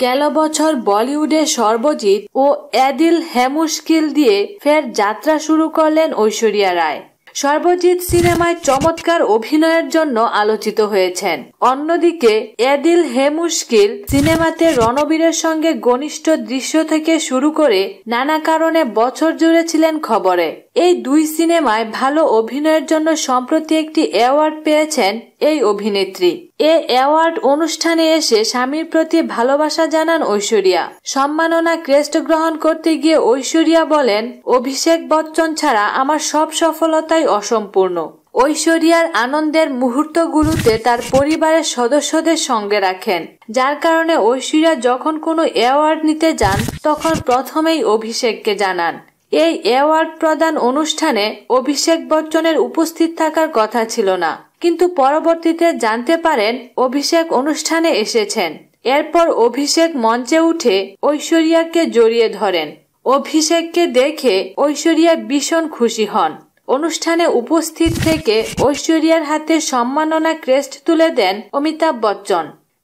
গেল বছর বলিউডে সর্বজিৎ ও অ্যাদিল হ্যামুশকিল দিয়ে ফের যাত্রা শুরু করলেন ঐশ্বরিয়া রায়। সর্বজিৎ সিনেমায় চমৎকার অভিনয়ের জন্য আলোচিত হয়েছেন। অন্যদিকে এদিল হে মুশকিল সিনেমাতে রণবীরের সঙ্গে ঘনিষ্ঠ দৃশ্য থেকে শুরু করে নানা কারণে বছর জুড়ে ছিলেন খবরে। এই দুই সিনেমায় ভালো অভিনয়ের জন্য সম্প্রতি একটি অ্যাওয়ার্ড পেয়েছেন এই অভিনেত্রী। এ অ্যাওয়ার্ড অনুষ্ঠানে এসে স্বামীর প্রতি ভালোবাসা জানান ঐশ্বরিয়া। সম্মাননা ক্রেস্ট গ্রহণ করতে গিয়ে ঐশ্বরিয়া বলেন, অভিষেক বচ্চন ছাড়া আমার সব সফলতাই অসম্পূর্ণ। ঐশ্বরিয়ার আনন্দের মুহূর্তগুলোতে তার পরিবারের সদস্যদের সঙ্গে রাখেন। যার কারণে ঐশ্বরিয়া যখন কোনো অ্যাওয়ার্ড নিতে যান, তখন প্রথমেই অভিষেককে জানান। এই অ্যাওয়ার্ড প্রদান অনুষ্ঠানে অভিষেক বচ্চনের উপস্থিত থাকার কথা ছিল না। কিন্তু পরবর্তীতে জানতে পারেন, অভিষেক অনুষ্ঠানে এসেছেন। এরপর অভিষেক মঞ্চে উঠে ঐশ্বরিয়াকে জড়িয়ে ধরেন। অভিষেককে দেখে ঐশ্বরিয়া ভীষণ খুশি হন। অনুষ্ঠানে উপস্থিত থেকে ঐশ্বরিয়ার হাতে সম্মাননা ক্রেস্ট তুলে দেন অমিতাভ বচ্চন।